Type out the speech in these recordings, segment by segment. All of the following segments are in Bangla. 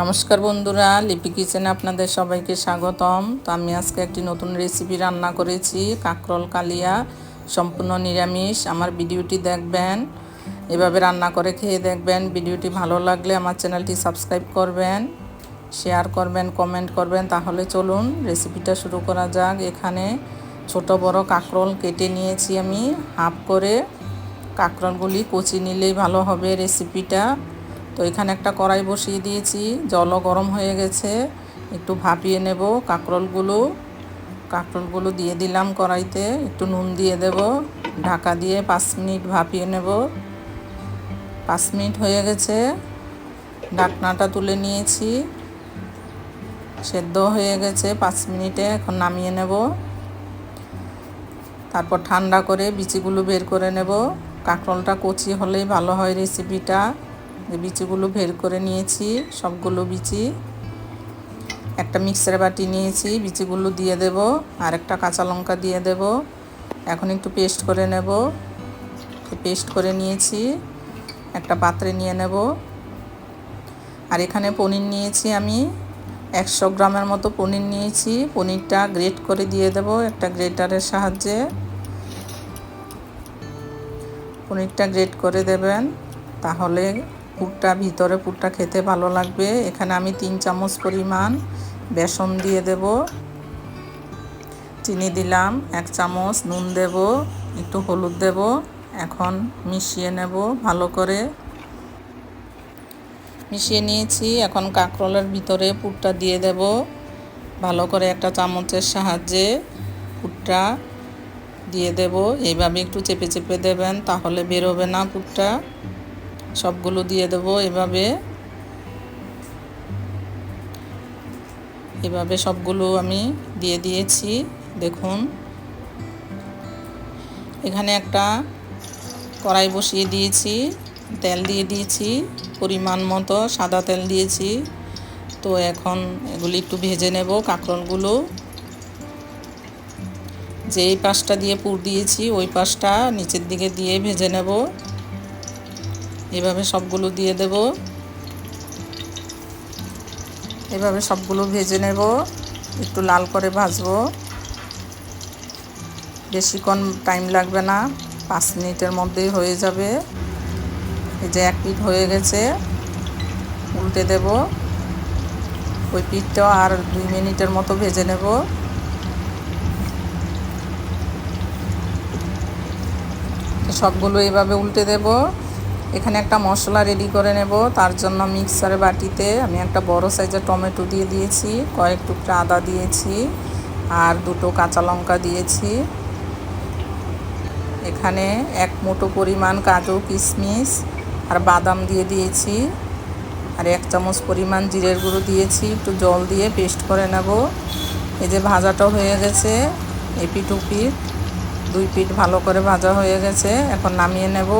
নমস্কার বন্ধুরা, লিপি কিচেনে আপনাদের সবাইকে স্বাগতম। তো আমি আজকে একটি নতুন রেসিপি রান্না করেছি, কাঁকরোল, কালিয়া, সম্পূর্ণ নিরামিষ। আমার ভিডিওটি দেখবেন, এভাবে রান্না করে খেয়ে দেখবেন। ভিডিওটি ভালো লাগলে আমার চ্যানেলটি সাবস্ক্রাইব করবেন শেয়ার করবেন কমেন্ট করবেন। তাহলে চলুন রেসিপিটা শুরু করা যাক। এখানে ছোট বড় কাঁকরোল কেটে নিয়েছি আমি, হাফ করে। কাঁকরোলগুলি কচি নিলেই ভালো হবে রেসিপিটা তো এখানে একটা কড়াই বসিয়ে দিয়েছি। জলও গরম হয়ে গেছে। একটু ভাপিয়ে নেব কাঁকরোলগুলো। কাঁকরোলগুলো দিয়ে দিলাম কড়াইতে। একটু নুন দিয়ে দেব। ঢাকা দিয়ে পাঁচ মিনিট ভাপিয়ে নেব। পাঁচ মিনিট হয়ে গেছে। ঢাকনাটা তুলে নিয়েছি। সেদ্ধ হয়ে গেছে পাঁচ মিনিটে। এখন নামিয়ে নেব। তারপর ঠান্ডা করে বিচিগুলো বের করে নেব। কাঁকরোলটা কচি হলেই ভালো হয় রেসিপিটা। বিচিগুলো বের করে নিয়েছি, সবগুলো বিচি। একটা মিক্সার বাটি নিয়েছি, বিচিগুলো দিয়ে দেব আর একটা কাঁচা লঙ্কা দিয়ে দেব। এখন একটু পেস্ট করে নেব। পেস্ট করে নিয়েছি, একটা পাত্রে নিয়ে নেব। আর এখানে পনির নিয়েছি আমি, একশো গ্রামের মতো পনির নিয়েছি। পনিরটা গ্রেট করে দিয়ে দেব একটা গ্রেটারের সাহায্যে। পনিরটা গ্রেট করে দেবেন, তাহলে পুরটা, ভিতরে পুরটা খেতে ভালো লাগবে। এখানে আমি তিন চামচ পরিমাণ বেসন দিয়ে দেব। চিনি দিলাম, এক চামচ নুন দেব, একটু হলুদ দেব। এখন মিশিয়ে নেব ভালো করে। মিশিয়ে নিয়েছি, এখন কাঁকরোলের ভিতরে পুরটা দিয়ে দেব। ভালো করে একটা চামচের সাহায্যে পুরটা দিয়ে দেব। এইভাবে একটু চেপে চেপে দেবেন, তাহলে বেরোবে না পুরটা। সবগুলো দিয়ে দেবো এভাবে। এভাবে সবগুলো আমি দিয়ে দিয়েছি, দেখুন। এখানে একটা কড়াই বসিয়ে দিয়েছি, তেল দিয়ে দিয়েছি, পরিমাণ মতো সাদা তেল দিয়েছি। তো এখন এগুলি একটু ভেজে নেব কাঁকরোলগুলো। যেই পাশটা দিয়ে পুর দিয়েছি, ওই পাশটা নিচের দিকে দিয়ে ভেজে নেব। এভাবে সবগুলো দিয়ে দেব। এভাবে সবগুলো ভেজে নেব। একটু লাল করে ভাজবো। বেশিক্ষণ টাইম লাগবে না, পাঁচ মিনিটের মধ্যেই হয়ে যাবে। এই যে এক পিঠ হয়ে গেছে, উল্টে দেব। ওই পিঠটাও আর দুই মিনিটের মতো ভেজে নেব। সবগুলো এভাবে উল্টে দেবো। এখানে একটা মশলা রেডি করে নেব। তার জন্য মিক্সারে বাটিতে আমি একটা বড় সাইজের টমেটো দিয়ে দিয়েছি, কয়েক টুকরা আদা দিয়েছি আর দুটো কাঁচা লঙ্কা দিয়েছি। এখানে এক মুঠো পরিমাণ কাজু কিশমিশ আর বাদাম দিয়ে দিয়েছি আর এক চামচ পরিমাণ জিরের গুঁড়ো দিয়েছি। একটু জল দিয়ে পেস্ট করে নেব। এই যে ভাজাটা হয়ে গেছে এপিট উপিট দুই পিঠ ভালো করে ভাজা হয়ে গেছে। এখন নামিয়ে নেব।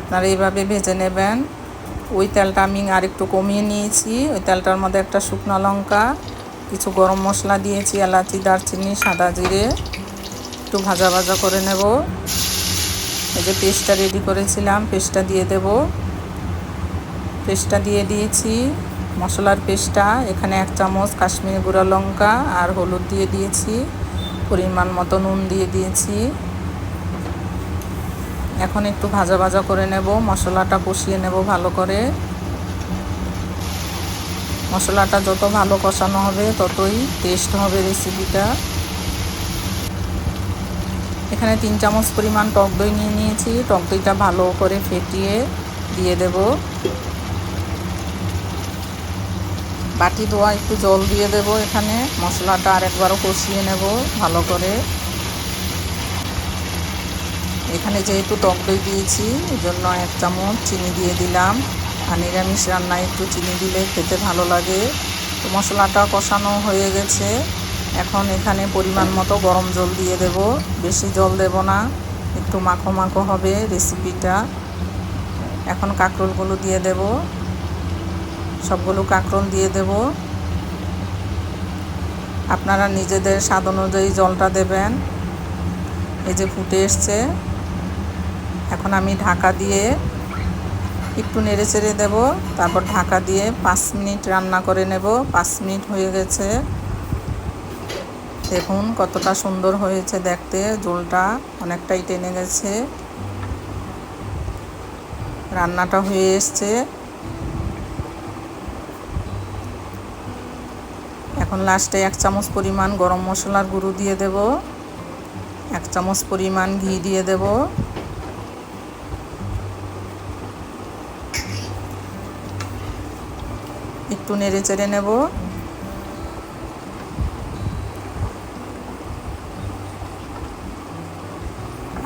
আপনারা এইভাবে ভেজে নেবেন। ওই তেলটা আমি আর একটু কমিয়ে নিয়েছি। ওই তেলটার মধ্যে একটা শুকনো লঙ্কা, কিছু গরম মশলা দিয়েছি, এলাচি, দারচিনি, সাদা জিরে। একটু ভাজা ভাজা করে নেব। এই যে পেস্টটা রেডি করেছিলাম, পেস্টটা দিয়ে দেব। পেস্টটা দিয়ে দিয়েছি। মশলার পেস্টটা, এখানে এক চামচ কাশ্মীরি গুঁড়া লঙ্কা আর হলুদ দিয়ে দিয়েছি। পরিমাণ মতো নুন দিয়ে দিয়েছি। এখন একটু ভাজা ভাজা করে নেব, মশলাটা কষিয়ে নেব ভালো করে। মশলাটা যত ভালো কষানো হবে ততই টেস্ট হবে রেসিপিটা এখানে তিন চামচ পরিমাণ টক দই নিয়ে নিয়েছি, টক দইটা ভালো করে ফেটিয়ে দিয়ে দেব। বাটি দোয়া একটু জল দিয়ে দেব এখানে, মশলাটা আরেকবারও কষিয়ে নেব ভালো করে। এখানে যেহেতু টক দই দিয়েছি জন্য এক চামচ চিনি দিয়ে দিলাম। আর নিরামিষ রান্নায় একটু চিনি দিলে খেতে ভালো লাগে। তো মশলাটা কষানো হয়ে গেছে। এখন এখানে পরিমাণ মতো গরম জল দিয়ে দেব। বেশি জল দেব না, একটু মাখো মাখো হবে রেসিপিটা। এখন কাঁকরোলগুলো দিয়ে দেব। সবগুলো কাঁকরোল দিয়ে দেব। আপনারা নিজেদের স্বাদ অনুযায়ী জলটা দেবেন। এই যে ফুটে এসছে। এখন আমি ঢাকা দিয়ে একটু নেড়ে চেড়ে দেবো, তারপর ঢাকা দিয়ে পাঁচ মিনিট রান্না করে নেব। পাঁচ মিনিট হয়ে গেছে। দেখুন কতটা সুন্দর হয়েছে দেখতে, ঝোলটা অনেকটাই টেনে গেছে। রান্নাটা হয়ে এসছে। এখন লাস্টে এক চামচ পরিমাণ গরম মশলার গুঁড়ো দিয়ে দেব। এক চামচ পরিমাণ ঘি দিয়ে দেব। একটু নেড়ে চেড়ে নেব।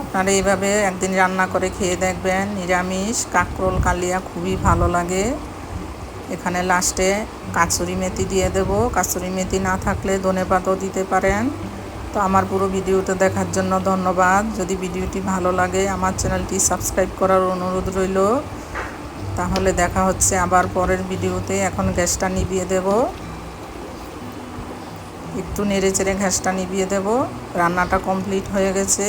আপনারা এইভাবে একদিন রান্না করে খেয়ে দেখবেন, নিরামিষ, কাঁকরোল, কালিয়া খুবই ভালো লাগে। এখানে লাস্টে কাচুরি মেথি দিয়ে দেব। কাচুরি মেথি না থাকলে ধনে দিতে পারেন। তো আমার পুরো ভিডিওটা দেখার জন্য ধন্যবাদ। যদি ভিডিওটি ভালো লাগে, আমার চ্যানেলটি সাবস্ক্রাইব করার অনুরোধ রইল। তাহলে দেখা হচ্ছে আবার পরের ভিডিওতে। এখন গ্যাসটা নিভিয়ে দেব। একটু নেড়ে চেড়ে গ্যাসটা নিভিয়ে দেব। রান্নাটা কমপ্লিট হয়ে গেছে।